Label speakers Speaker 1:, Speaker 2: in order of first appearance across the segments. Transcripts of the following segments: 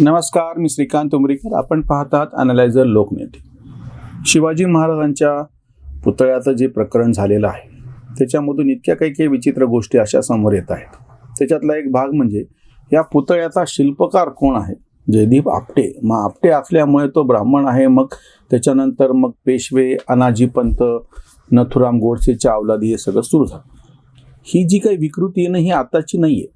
Speaker 1: नमस्कार मी श्रीकांत उमरीकर. आपण पाहतात अनालायझर लोकनेते शिवाजी महाराजांच्या पुतळ्याचं जे प्रकरण झालेलं आहे त्याच्यामधून इतक्या काही काही विचित्र गोष्टी अशा समोर येत आहेत. त्याच्यातला एक भाग म्हणजे या पुतळ्याचा शिल्पकार कोण आहे? जयदीप आपटे. मग आपटे असल्यामुळे तो ब्राह्मण आहे मग त्याच्यानंतर मग पेशवे अनाजी पंत नथुराम गोडसेच्या अवलादी हे सगळं सुरू झालं. ही जी काही विकृती आहे ना ही आताची नाही आहे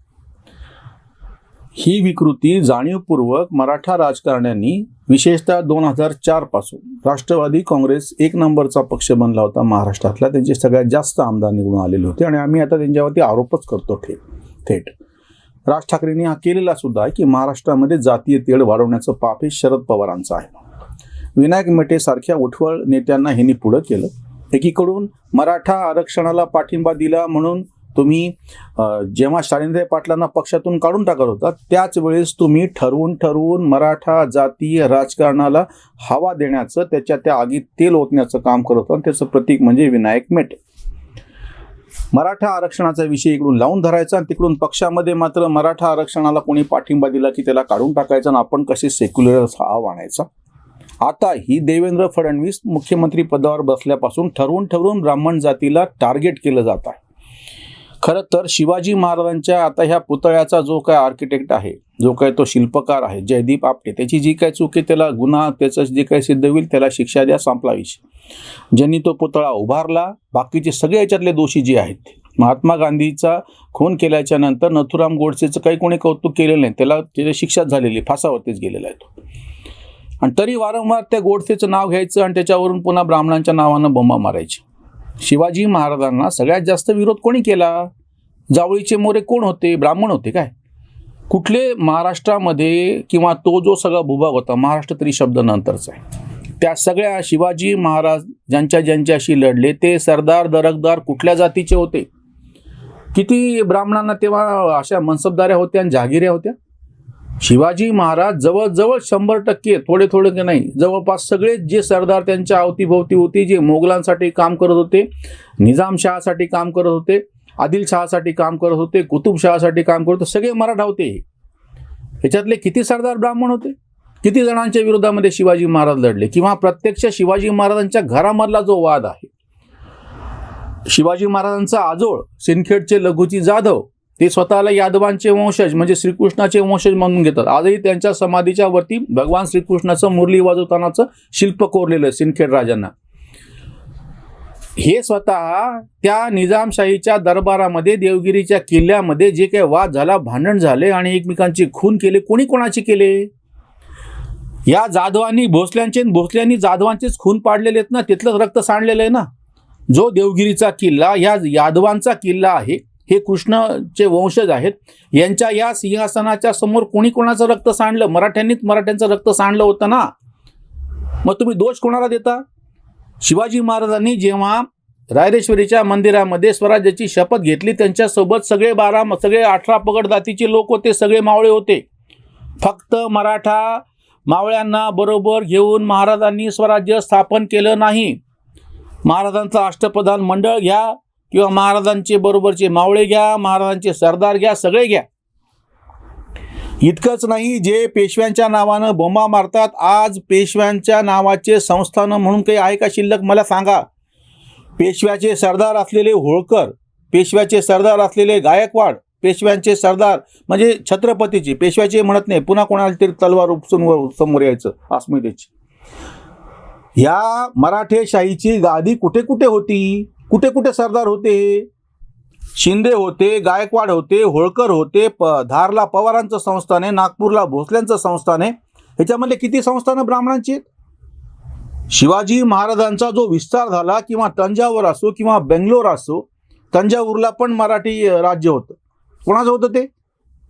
Speaker 1: ही विकृती जाणीवपूर्वक मराठा राजकारण्यांनी विशेषतः दोन हजार चारपासून राष्ट्रवादी काँग्रेस एक नंबरचा पक्ष बनला होता महाराष्ट्रातला. त्यांचे सगळ्यात जास्त आमदार निवडून आलेले होते आणि आम्ही आता त्यांच्यावरती आरोपच करतो थेट थेट. राज ठाकरेंनी हा केलेला सुद्धा आहे की महाराष्ट्रामध्ये जातीय तेढ वाढवण्याचं पाप हे शरद पवारांचं आहे. विनायक मेटे सारख्या उठवळ नेत्यांना ह्यांनी पुढं केलं. एकीकडून मराठा आरक्षणाला पाठिंबा दिला म्हणून तुम्ही जेव्हा शालिंद्रे पाटलांना पक्षातून काढून टाकत होता त्याच वेळेस तुम्ही ठरवून ठरवून मराठा जातीय राजकारणाला हवा देण्याचं त्याच्या त्या आगीत तेल ओतण्याचं काम करत होता. आणि त्याचं प्रतीक म्हणजे विनायक मेटे. मराठा आरक्षणाचा विषय इकडून लावून धरायचा आणि तिकडून पक्षामध्ये मात्र मराठा आरक्षणाला कोणी पाठिंबा दिला की त्याला काढून टाकायचा आणि आपण कसे सेक्युलर हाव आणायचा? आता ही देवेंद्र फडणवीस मुख्यमंत्री पदावर बसल्यापासून ठरवून ठरवून ब्राह्मण जातीला टार्गेट केलं जात आहे. खरं तर शिवाजी महाराजांच्या आता ह्या पुतळ्याचा जो काय आर्किटेक्ट आहे जो काय तो शिल्पकार आहे जयदीप आपटे त्याची जी काय चूक आहे त्याला गुन्हा त्याचं जे काही सिद्ध होईल त्याला शिक्षा द्या संपला विषय. ज्यांनी तो पुतळा उभारला बाकीचे सगळे याच्यातले दोषी जे आहेत महात्मा गांधीचा खून केल्याच्यानंतर नथुराम गोडसेचं काही कोणी कौतुक केलेलं नाही त्याला त्याची शिक्षाच झालेली फासावरतीच गेलेला आहे तो. आणि तरी वारंवार त्या गोडसेचं नाव घ्यायचं आणि त्याच्यावरून पुन्हा ब्राह्मणांच्या नावानं बोंबा मारायची. शिवाजी महाराजांना सगळ्यात जास्त विरोध कोणी केला? जावळीचे मोरे कोण होते? ब्राह्मण होते काय? कुठले महाराष्ट्रामध्ये किंवा तो जो सगळा भूभाग होता महाराष्ट्र तरी शब्द नंतरचा आहे. त्या सगळ्या शिवाजी महाराज ज्यांच्या ज्यांच्याशी लढले ते सरदार दरकदार कुठल्या जातीचे होते? किती ब्राह्मणांना तेव्हा अशा मनसबदाऱ्या होत्या आणि जहागिऱ्या होत्या? शिवाजी महाराज जवळजवळ शंभर टक्के थोडे थोडे की नाही जवळपास सगळे जे सरदार त्यांच्या अवतीभोवती होते जे मोगलांसाठी काम करत होते निजामशहासाठी काम करत होते आदिलशहासाठी काम करत होते कुतुबशहासाठी काम करत होते सगळे मराठा होते ह्याच्यातले किती सरदार ब्राह्मण होते? किती जणांच्या विरोधामध्ये शिवाजी महाराज लढले? किंवा प्रत्यक्ष शिवाजी महाराजांच्या घरामधला जो वाद आहे? शिवाजी महाराजांचा आजोळ सिंदखेडचे लघुजी जाधव ते स्वतःला यादवांचे वंशज म्हणजे श्रीकृष्णाचे वंशज म्हणून घेतात. आजही त्यांच्या समाधीच्या वरती भगवान श्रीकृष्णाचं मुरली वाजवतानाचं शिल्प कोरलेलं आहे सिंदखेड राजांना. हे स्वतः त्या निजामशाहीच्या दरबारामध्ये देवगिरीच्या किल्ल्यामध्ये जे काही वाद झाला भांडण झाले आणि एकमेकांची खून केले कोणी कोणाचे केले? या जाधवांनी भोसल्यांचे भोसल्यांनी जाधवांचेच खून पाडलेले आहेत ना तिथलंच रक्त सांडलेलं आहे ना. जो देवगिरीचा किल्ला या यादवांचा किल्ला आहे हे कृष्णचे वंशज आहेत. यांच्या या सिंहासनाच्या समोर कोणी कोणाचं रक्त सांडलं? मराठ्यांनीच मराठ्यांचं रक्त सांडलं होतं ना? मग तुम्ही दोष कोणाला देता? शिवाजी महाराजांनी जेव्हा रायरेश्वरीच्या मंदिरामध्ये स्वराज्याची शपथ घेतली त्यांच्यासोबत सगळे बारा सगळे अठरा पगड जातीचे लोक होते सगळे मावळे होते. फक्त मराठा मावळ्यांना बरोबर घेऊन महाराजांनी स्वराज्य स्थापन केलं नाही. महाराजांचं अष्टप्रधान मंडळ घ्या किंवा महाराजांचे बरोबरचे मावळे घ्या महाराजांचे सरदार घ्या सगळे घ्या. इतकंच नाही जे पेशव्यांच्या नावानं बोंबा मारतात आज पेशव्यांच्या नावाचे संस्थानं म्हणून काही आहे का शिल्लक? मला सांगा. पेशव्याचे सरदार असलेले होळकर पेशव्याचे सरदार असलेले गायकवाड पेशव्यांचे सरदार म्हणजे छत्रपतीची पेशव्याचे म्हणत नाही पुन्हा कोणाला तरी तलवार उपसून समोर यायचं अस्मितेची. ह्या मराठेशाहीची गादी कुठे कुठे होती? कुठे कुठे सरदार होते? शिंदे होते गायकवाड होते होळकर होते प धारला पवारांचं संस्थान आहे नागपूरला भोसल्यांचं संस्थान आहे. ह्याच्यामध्ये किती संस्थानं ब्राह्मणांची शिवाजी महाराजांचा जो विस्तार झाला किंवा तंजावर असो किंवा बेंगलोर असो तंजावरला पण मराठी राज्य होतं. कोणाचं होतं ते?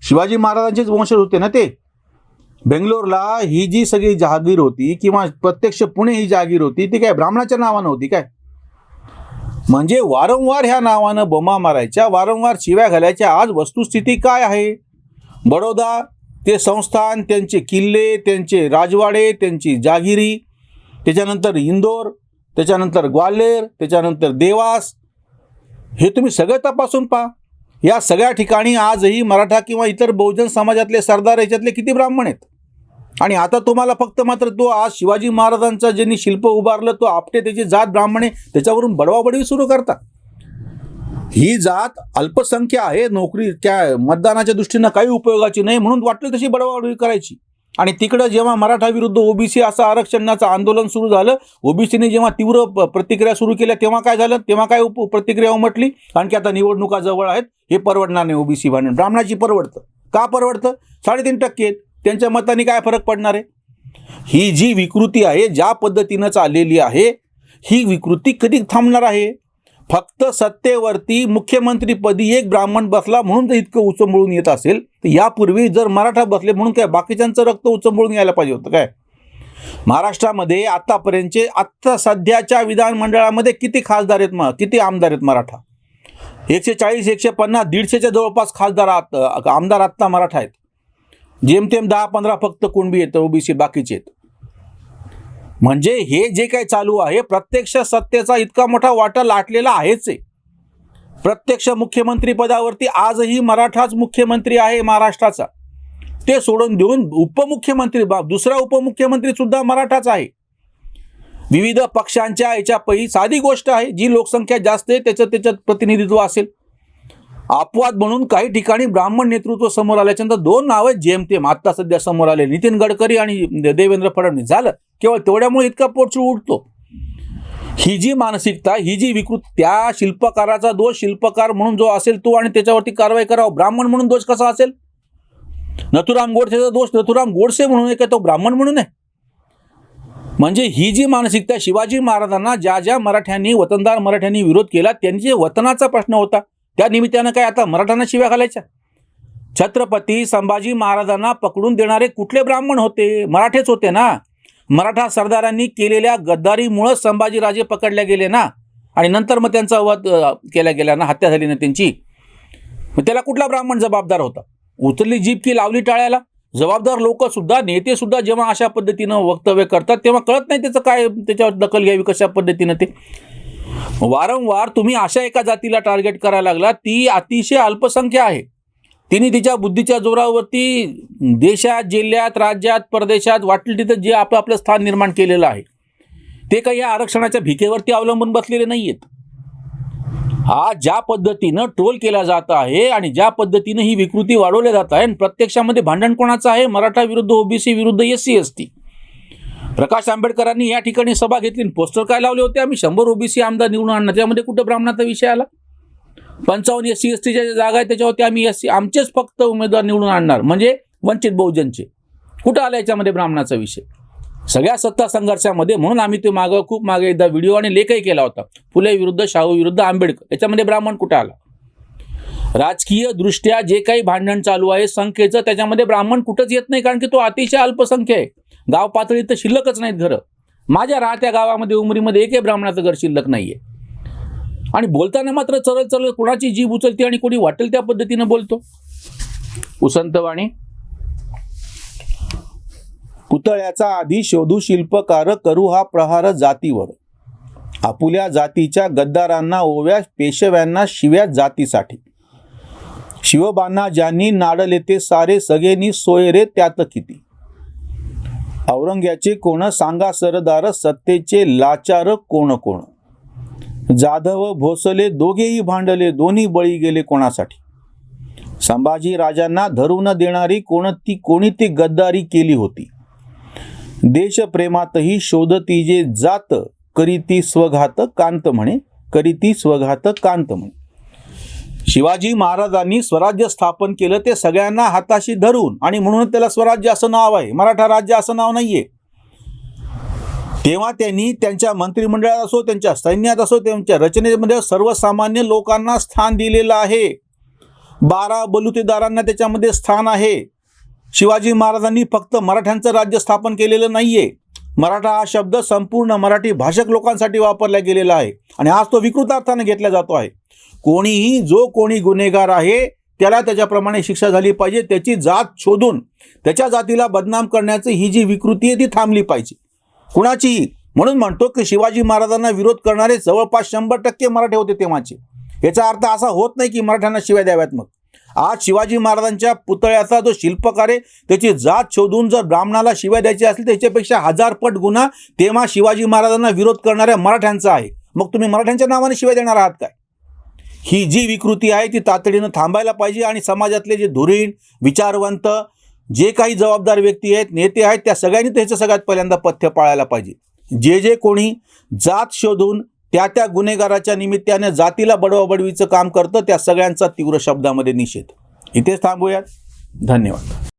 Speaker 1: शिवाजी महाराजांचेच वंशज होते ना ते? बेंगलोरला ही जी सगळी जहागीर होती किंवा प्रत्यक्ष पुणे ही जहागीर होती ती काय ब्राह्मणाच्या नावानं होती काय? म्हणजे वारंवार ह्या नावानं बोमा मारायच्या वारंवार शिव्या घालायच्या. आज वस्तुस्थिती काय आहे? बडोदा ते संस्थान त्यांचे किल्ले त्यांचे राजवाडे त्यांची जागिरी त्याच्यानंतर इंदोर त्याच्यानंतर ग्वाल्हेर त्याच्यानंतर देवास हे तुम्ही सगळं तपासून पहा. या सगळ्या ठिकाणी आजही मराठा किंवा इतर बहुजन समाजातले सरदार याच्यातले किती ब्राह्मण आहेत? आणि आता तुम्हाला फक्त मात्र तो आज शिवाजी महाराजांचा ज्यांनी शिल्प उभारलं तो आपटे त्याची जात ब्राह्मणे त्याच्यावरून बडवाबडवी सुरू करतात. ही जात अल्पसंख्य आहे नोकरी त्या मतदानाच्या दृष्टीनं काही उपयोगाची नाही म्हणून वाटलं तशी बडवाबडवी करायची. आणि तिकडं जेव्हा मराठा विरुद्ध ओबीसी असं आरक्षणाचं आंदोलन सुरू झालं ओबीसीने जेव्हा तीव्र प्रतिक्रिया सुरू केल्या तेव्हा काय झालं? तेव्हा काय उप प्रतिक्रिया उमटली? कारण की आता निवडणुका जवळ आहेत हे परवडणार नाही ओबीसी भांडण. ब्राह्मणाची परवडतं. का परवडतं? साडेतीन टक्के आहेत. त्यांच्या मताने काय फरक पडणार आहे? ही जी विकृती आहे ज्या पद्धतीनं चाललेली आहे ही विकृती कधी थांबणार आहे? फक्त सत्तेवरती मुख्यमंत्रीपदी एक ब्राह्मण बसला म्हणून तर इतकं उचंबळून येत असेल तर यापूर्वी जर मराठा बसले म्हणून काय बाकीच्यांचं रक्त उचंबळून यायला पाहिजे होतं काय? महाराष्ट्रामध्ये आत्तापर्यंतचे आत्ता सध्याच्या विधानमंडळामध्ये किती खासदार आहेत मग किती आमदार आहेत मराठा? एकशे चाळीस एकशे पन्नास दीडशेच्या जवळपास खासदार आत आमदार आत्ता मराठा आहेत. जेमतेम दहा पंधरा फक्त कुणबी येतं ओबीसी बाकीचे आहेत. म्हणजे हे जे काही चालू आहे प्रत्यक्ष सत्तेचा इतका मोठा वाटा लाटलेला आहेच आहे. प्रत्यक्ष मुख्यमंत्री पदावरती आजही मराठाच मुख्यमंत्री आहे महाराष्ट्राचा. ते सोडून देऊन उपमुख्यमंत्री बा दुसरा उपमुख्यमंत्री सुद्धा मराठाच आहे. विविध पक्षांच्या याच्या पै साधी गोष्ट आहे जी लोकसंख्या जास्त आहे त्याचं त्याच्यात प्रतिनिधित्व असेल. अपवाद म्हणून काही ठिकाणी ब्राह्मण नेतृत्व समोर आल्याच्यानंतर दोन नावं जेमतेम आत्ता सध्या समोर आले. नितीन गडकरी आणि देवेंद्र फडणवीस. झालं. केवळ तेवढ्यामुळे इतका पोटचूळ उठतो ही जी मानसिकता ही जी विकृत त्या शिल्पकाराचा दोष शिल्पकार म्हणून जो असेल तो आणि त्याच्यावरती कारवाई करावा. ब्राह्मण म्हणून दोष कसा असेल? नथुराम गोडसेचा दोष नथुराम गोडसे म्हणून आहे का तो ब्राह्मण म्हणून आहे. म्हणजे ही जी मानसिकता शिवाजी महाराजांना ज्या ज्या मराठ्यांनी वतनदार मराठ्यांनी विरोध केला त्यांचे वतनाचा प्रश्न होता त्या निमित्तानं काय आता मराठ्यांना शिव्या घालायच्या? छत्रपती संभाजी महाराजांना पकडून देणारे कुठले ब्राह्मण होते? मराठेच होते ना? मराठा सरदारांनी केलेल्या गद्दारीमुळं संभाजीराजे पकडले गेले ना? आणि नंतर मग त्यांचा वध केला गेला ना? हत्या झाली ना त्यांची? मग त्याला कुठला ब्राह्मण जबाबदार होता? उचलली जीप की लावली टाळ्याला? जबाबदार लोकसुद्धा नेतेसुद्धा जेव्हा अशा पद्धतीनं वक्तव्य करतात तेव्हा कळत नाही त्याचं काय त्याच्यावर दखल घ्यावी कशा पद्धतीनं ते? वारंवार तुम्ही अशा एका जातीला टार्गेट करायला लागला ती अतिशय अल्पसंख्य आहे. तिने तिच्या बुद्धीच्या जोरावरती देशात जिल्ह्यात राज्यात परदेशात वाटेल तिथं जे आपलं आपलं स्थान निर्माण केलेलं आहे. ते काही या आरक्षणाच्या भिकेवरती अवलंबून बसलेले नाही आहेत हा ज्या पद्धतीनं ट्रोल केला जात आहे आणि ज्या पद्धतीनं ही विकृती वाढवल्या जात आहे आणि प्रत्यक्षामध्ये भांडण कोणाचं आहे? मराठा विरुद्ध ओबीसी विरुद्ध S C S T Prakash आंबेडकरांनी या ठिकाणी सभा घेतली आणि पोस्टर काय लावले होते आम्ही? शंभर ओबीसी आमदार निवडून आणणार. त्यामध्ये कुठं ब्राह्मणाचा विषय आला? पंचावन्न एस सी एस टीच्या ज्या जागा आहेत त्याच्यावरती आम्ही एस सी आमचेच फक्त उमेदवार निवडून आणणार. म्हणजे वंचित बहुजनचे. कुठं आला याच्यामध्ये ब्राह्मणाचा विषय? सगळ्या सत्ता संघर्षामध्ये म्हणून आम्ही ते मागं खूप मागे एकदा व्हिडिओ आणि लेखही केला होता. फुले विरुद्ध शाहू विरुद्ध आंबेडकर. याच्यामध्ये ब्राह्मण कुठं आला? राजकीय दृष्ट्या जे काही भांडण चालू आहे संख्येचं त्याच्यामध्ये ब्राह्मण कुठंच येत नाही कारण की तो अतिशय अल्पसंख्य आहे. गाव पातळीत तर शिल्लकच नाहीत घरं. माझ्या राहत्या गावामध्ये उमरीमध्ये एकही ब्राह्मणाचं घर शिल्लक नाही आहे आणि बोलताना मात्र चरल चरल कोणाची जीभ उचलते आणि कोणी वाटेल त्या पद्धतीनं बोलतो. उसंतवाणी. पुतळ्याचा आधी शोधू शिल्पकार करू हा प्रहार जातीवर. आपुल्या जातीच्या गद्दारांना ओव्या पेशव्यांना शिव्या जातीसाठी. शिवबांना ज्यांनी नाडले ते सारे सगळेनी सोयरे त्यात किती. औरंग्याचे कोण? सांगा सरदार सत्तेचे लाचार कोण कोण? जाधव भोसले दोघेही भांडले दोन्ही बळी गेले कोणासाठी? संभाजी राजांना धरून देणारी कोण ती कोणी ती गद्दारी केली होती? देशप्रेमातही शोधती जे जात करीती स्वघात कांत म्हणे करीती स्वघात कांत म्हणे. शिवाजी महाराजांनी स्वराज्य स्थापन केलं ते सगळ्यांना हाताशी धरून आणि म्हणून त्याला स्वराज्य असं नाव आहे. मराठा राज्य असं नाव नाहीये. तेव्हा त्यांनी त्यांच्या मंत्रिमंडळात असो त्यांच्या सैन्यात असो त्यांच्या रचनेमध्ये सर्वसामान्य लोकांना स्थान दिलेलं आहे. बारा बलुतेदारांना त्याच्यामध्ये स्थान आहे. शिवाजी महाराजांनी फक्त मराठ्यांचं राज्य स्थापन केलेलं नाहीये. मराठा हा शब्द संपूर्ण मराठी भाषक लोकांसाठी वापरला गेलेला आहे आणि आज तो विकृत अर्थाने घेतला जातो आहे. कोणीही जो कोणी गुन्हेगार आहे त्याला त्याच्याप्रमाणे शिक्षा झाली पाहिजे त्याची जात शोधून त्याच्या जातीला बदनाम करण्याची ही जी विकृती आहे ती थांबली पाहिजे. कुणाचीही. म्हणून म्हणतो की शिवाजी महाराजांना विरोध करणारे जवळपास शंभर टक्के मराठे होते तेव्हाचे. याचा अर्थ असा होत नाही की मराठ्यांना शिव्या द्याव्यात मग. आज शिवाजी महाराजांच्या पुतळ्याचा जो शिल्पकार आहे त्याची जात शोधून जर ब्राह्मणाला शिवाय द्यायची असेल त्याच्यापेक्षा हजार पट गुन्हा तेव्हा शिवाजी महाराजांना विरोध करणाऱ्या मराठ्यांचा आहे. मग तुम्ही मराठ्यांच्या नावाने शिवाय देणार आहात काय? ही जी विकृती आहे ती तातडीनं थांबायला पाहिजे आणि समाजातले जे धुरीण विचारवंत जे काही जबाबदार व्यक्ती आहेत नेते आहेत त्या सगळ्यांनी त्याचं सगळ्यात पहिल्यांदा पथ्य पाळायला पाहिजे. जे जे कोणी जात शोधून त्या त्या गुन्हेगाराच्या निमित्ताने जातीला बडवाबडवीचं काम करतं त्या सगळ्यांचा तीव्र शब्दामध्ये निषेध. इथेच थांबूयात. धन्यवाद.